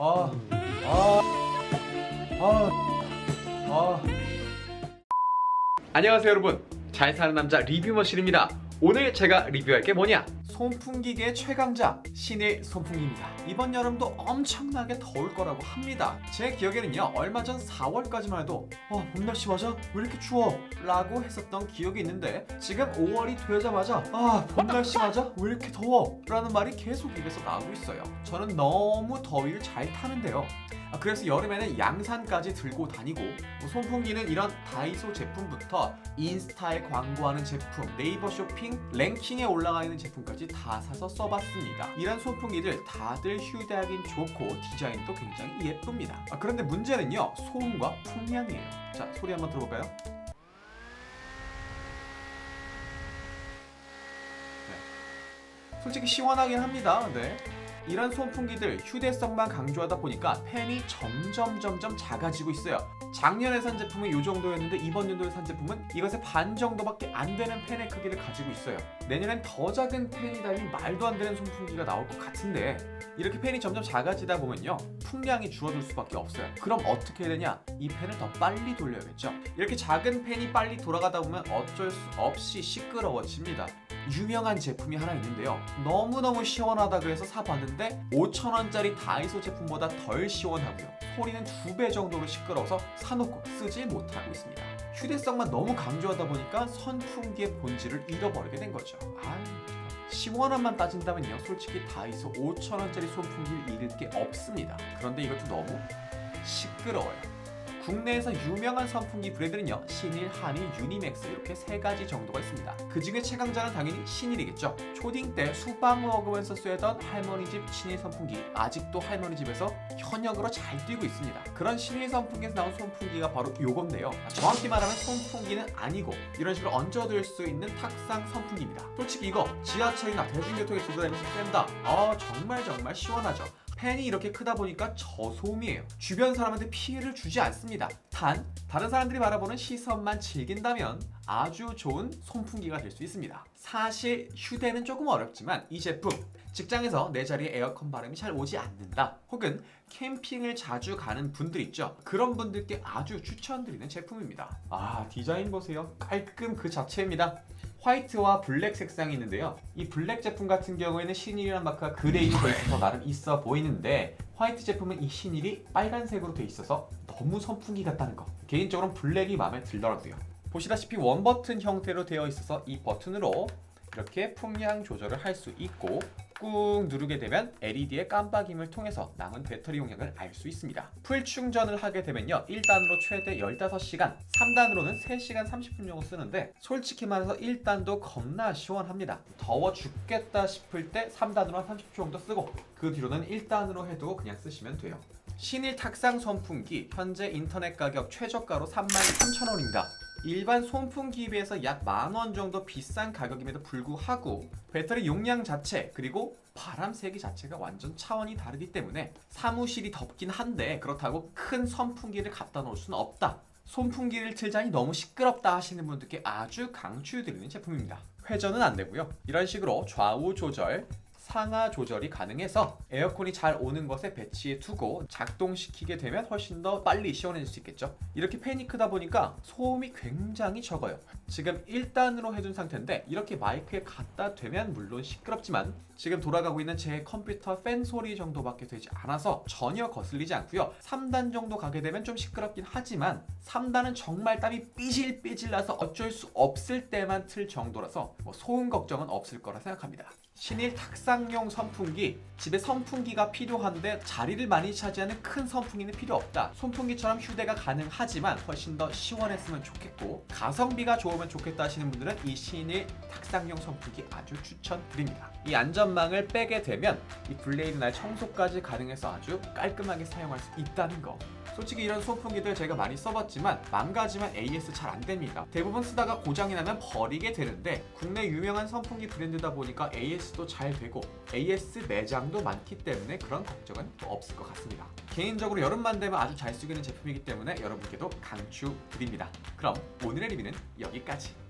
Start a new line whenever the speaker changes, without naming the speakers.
아, 아, 아, 아.
안녕하세요 여러분 잘 사는 남자 리뷰머신입니다 오늘 제가 리뷰할 게 뭐냐
손풍기계 최강자 신의 손풍기입니다. 이번 여름도 엄청나게 더울 거라고 합니다. 제 기억에는요 얼마 전 4월까지만 해도 어, 봄 날씨 맞아? 왜 이렇게 추워? 라고 했었던 기억이 있는데 지금 5월이 되자마자 아 봄 날씨 맞아? 왜 이렇게 더워? 라는 말이 계속 입에서 나오고 있어요. 저는 너무 더위를 잘 타는데요. 아, 그래서 여름에는 양산까지 들고 다니고 뭐 손풍기는 이런 다이소 제품부터 인스타에 광고하는 제품, 네이버 쇼핑 랭킹에 올라가 있는 제품까지 다 사서 써봤습니다. 이런 손풍기들 다들 휴대하긴 좋고 디자인도 굉장히 예쁩니다. 아, 그런데 문제는요 소음과 풍량이에요. 자 소리 한번 들어볼까요? 네. 솔직히 시원하긴 합니다. 네. 이런 손풍기들 휴대성만 강조하다 보니까 팬이 점점 점점 작아지고 있어요. 작년에 산 제품은 이 정도였는데 이번 연도에 산 제품은 이것의 반 정도밖에 안 되는 팬의 크기를 가지고 있어요. 내년엔 더 작은 팬이 달린 말도 안 되는 손풍기가 나올 것 같은데 이렇게 팬이 점점 작아지다 보면요 풍량이 줄어들 수밖에 없어요. 그럼 어떻게 해야 되냐? 이 팬을 더 빨리 돌려야겠죠. 이렇게 작은 팬이 빨리 돌아가다 보면 어쩔 수 없이 시끄러워집니다. 유명한 제품이 하나 있는데요. 너무너무 시원하다 그래서 사봤는데 5천원짜리 다이소 제품보다 덜 시원하고요. 소리는 두 배 정도로 시끄러워서 사놓고 쓰지 못하고 있습니다. 휴대성만 너무 강조하다 보니까 선풍기의 본질을 잃어버리게 된 거죠. 아이, 시원함만 따진다면요. 솔직히 다이소 5천원짜리 손풍기를 잃을 게 없습니다. 그런데 이것도 너무 시끄러워요. 국내에서 유명한 선풍기 브랜드는요 신일, 한일, 유니맥스 이렇게 세 가지 정도가 있습니다. 그 중에 최강자는 당연히 신일이겠죠. 초딩 때 수박 먹으면서 쓰던 할머니 집 신일 선풍기 아직도 할머니 집에서 현역으로 잘 뛰고 있습니다. 그런 신일 선풍기에서 나온 손풍기가 바로 요건데요. 정확히 말하면 손풍기는 아니고 이런 식으로 얹어둘 수 있는 탁상 선풍기입니다. 솔직히 이거 지하철이나 대중교통에 들고 다니면서 쐰다. 아 정말 정말 시원하죠. 팬이 이렇게 크다 보니까 저소음이에요. 주변 사람한테 피해를 주지 않습니다. 단, 다른 사람들이 바라보는 시선만 즐긴다면 아주 좋은 손풍기가 될 수 있습니다. 사실 휴대는 조금 어렵지만 이 제품 직장에서 내 자리에 에어컨 바람이 잘 오지 않는다. 혹은 캠핑을 자주 가는 분들 있죠. 그런 분들께 아주 추천드리는 제품입니다. 아, 디자인 보세요. 깔끔 그 자체입니다. 화이트와 블랙 색상이 있는데요. 이 블랙 제품 같은 경우에는 신일이라는 마크가 그레이로 돼 있어서 나름 있어 보이는데 화이트 제품은 이 신일이 빨간색으로 돼 있어서 너무 선풍기 같다는 거. 개인적으로는 블랙이 마음에 들더라고요. 보시다시피 원 버튼 형태로 되어 있어서 이 버튼으로 이렇게 풍량 조절을 할 수 있고 꾹 누르게 되면 LED의 깜빡임을 통해서 남은 배터리 용량을 알 수 있습니다. 풀 충전을 하게 되면요. 1단으로 최대 15시간, 3단으로는 3시간 30분 정도 쓰는데 솔직히 말해서 1단도 겁나 시원합니다. 더워 죽겠다 싶을 때 3단으로 한 30초 정도 쓰고 그 뒤로는 1단으로 해도 그냥 쓰시면 돼요. 신일 탁상 선풍기 현재 인터넷 가격 최저가로 33,000원입니다. 일반 손풍기에 비해서 약 만 원 정도 비싼 가격임에도 불구하고 배터리 용량 자체 그리고 바람 세기 자체가 완전 차원이 다르기 때문에 사무실이 덥긴 한데 그렇다고 큰 선풍기를 갖다 놓을 수는 없다. 손풍기를 틀자니 너무 시끄럽다 하시는 분들께 아주 강추드리는 제품입니다. 회전은 안 되고요. 이런 식으로 좌우 조절, 상하 조절이 가능해서 에어컨이 잘 오는 것에 배치해 두고 작동시키게 되면 훨씬 더 빨리 시원해질 수 있겠죠. 이렇게 팬이 크다 보니까 소음이 굉장히 적어요. 지금 1단으로 해둔 상태인데 이렇게 마이크에 갖다 대면 물론 시끄럽지만 지금 돌아가고 있는 제 컴퓨터 팬 소리 정도밖에 되지 않아서 전혀 거슬리지 않고요. 3단 정도 가게 되면 좀 시끄럽긴 하지만 3단은 정말 땀이 삐질삐질 나서 어쩔 수 없을 때만 틀 정도라서 뭐 소음 걱정은 없을 거라 생각합니다. 신일 탁상 용 선풍기 집에 선풍기가 필요한데 자리를 많이 차지하는 큰 선풍기는 필요 없다. 손풍기처럼 휴대가 가능하지만 훨씬 더 시원했으면 좋겠고 가성비가 좋으면 좋겠다 하시는 분들은 이 신일 탁상용 선풍기 아주 추천드립니다. 이 안전망을 빼게 되면 이 블레이드 날 청소까지 가능해서 아주 깔끔하게 사용할 수 있다는 거 솔직히 이런 손풍기들 제가 많이 써봤지만 망가지면 AS 잘 안 됩니다. 대부분 쓰다가 고장이 나면 버리게 되는데 국내 유명한 선풍기 브랜드다 보니까 AS도 잘 되고 AS 매장도 많기 때문에 그런 걱정은 또 없을 것 같습니다. 개인적으로 여름만 되면 아주 잘 쓰기는 제품이기 때문에 여러분께도 강추드립니다. 그럼 오늘의 리뷰는 여기까지.